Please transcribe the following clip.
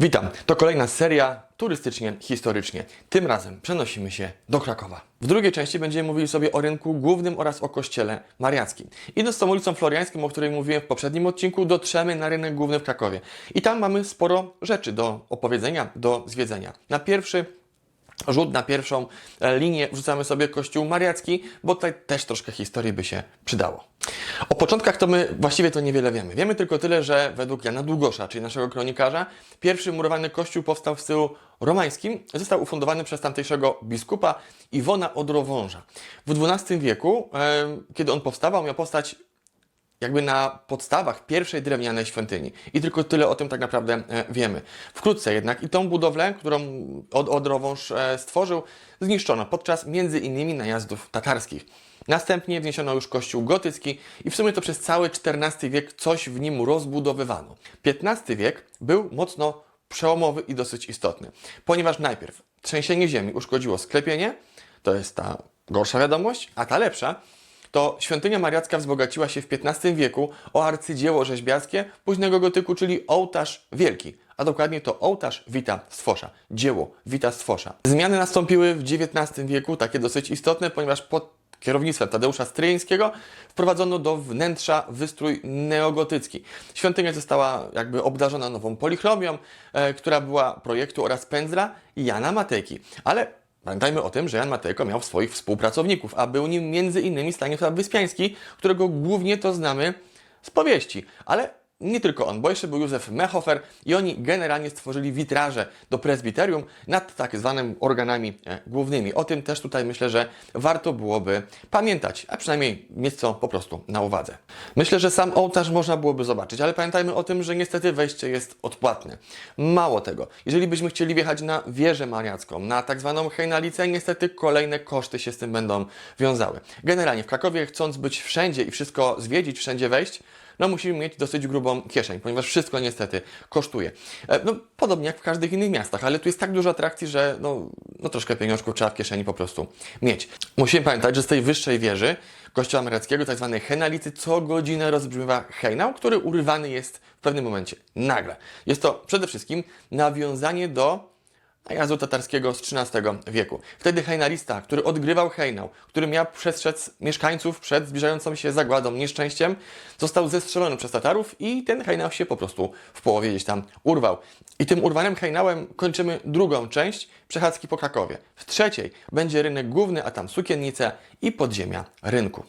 Witam, to kolejna seria turystycznie, historycznie. Tym razem przenosimy się do Krakowa. W drugiej części będziemy mówili sobie o rynku głównym oraz o kościele mariackim. Idąc tą ulicą Floriańską, o której mówiłem w poprzednim odcinku, dotrzemy na rynek główny w Krakowie. I tam mamy sporo rzeczy do opowiedzenia, do zwiedzenia. Na pierwszy rzut, na pierwszą e, linię wrzucamy sobie kościół mariacki, bo tutaj też troszkę historii by się przydało. O początkach to my właściwie to niewiele wiemy. Wiemy tylko tyle, że według Jana Długosza, czyli naszego kronikarza, pierwszy murowany kościół powstał w stylu romańskim. Został ufundowany przez tamtejszego biskupa Iwona Odrowąża. W XII wieku, kiedy on powstawał, miał powstać jakby na podstawach pierwszej drewnianej świątyni. I tylko tyle o tym tak naprawdę e, wiemy. Wkrótce jednak i tą budowlę, którą od Odrowąż e, stworzył, zniszczono podczas między innymi najazdów tatarskich. Następnie wniesiono już kościół gotycki i w sumie to przez cały XIV wiek coś w nim rozbudowywano. XV wiek był mocno przełomowy i dosyć istotny, ponieważ najpierw trzęsienie ziemi uszkodziło sklepienie, to jest ta gorsza wiadomość, a ta lepsza, to świątynia mariacka wzbogaciła się w XV wieku o arcydzieło rzeźbiarskie późnego gotyku, czyli ołtarz wielki, a dokładnie to ołtarz Wita Stwosza, dzieło Wita Stwosza. Zmiany nastąpiły w XIX wieku, takie dosyć istotne, ponieważ pod kierownictwem Tadeusza Stryjeńskiego wprowadzono do wnętrza wystrój neogotycki. Świątynia została jakby obdarzona nową polichromią, e, która była projektu oraz pędzla Jana Matejki. Ale Pamiętajmy o tym, że Jan Matejko miał swoich współpracowników, a był nim m.in. Stanisław Wyspiański, którego głównie to znamy z powieści. Ale nie tylko on, bo jeszcze był Józef Mehofer i oni generalnie stworzyli witraże do prezbiterium nad tak zwanymi organami e, głównymi. O tym też tutaj myślę, że warto byłoby pamiętać, a przynajmniej mieć co po prostu na uwadze. Myślę, że sam ołtarz można byłoby zobaczyć, ale pamiętajmy o tym, że niestety wejście jest odpłatne. Mało tego, jeżeli byśmy chcieli wjechać na wieżę mariacką, na tak zwaną hejnalicę, niestety kolejne koszty się z tym będą wiązały. Generalnie w Krakowie, chcąc być wszędzie i wszystko zwiedzić, wszędzie wejść, no musimy mieć dosyć grubą kieszeń, ponieważ wszystko niestety kosztuje. E, No, podobnie jak w każdych innych miastach, ale tu jest tak dużo atrakcji, że no, no troszkę pieniążków trzeba w kieszeni po prostu mieć. Musimy pamiętać, że z tej wyższej wieży kościoła mariackiego, tak zwanej henalicy, co godzinę rozbrzmiewa hejnał, który urywany jest w pewnym momencie nagle. Jest to przede wszystkim nawiązanie do najazdu tatarskiego z XIII wieku. Wtedy hejnalista, który odgrywał hejnał, który miał przestrzec mieszkańców przed zbliżającą się zagładą, nieszczęściem, został zestrzelony przez Tatarów i ten hejnał się po prostu w połowie gdzieś tam urwał. I tym urwanym hejnałem kończymy drugą część przechadzki po Krakowie. W trzeciej będzie rynek główny, a tam sukiennice i podziemia rynku.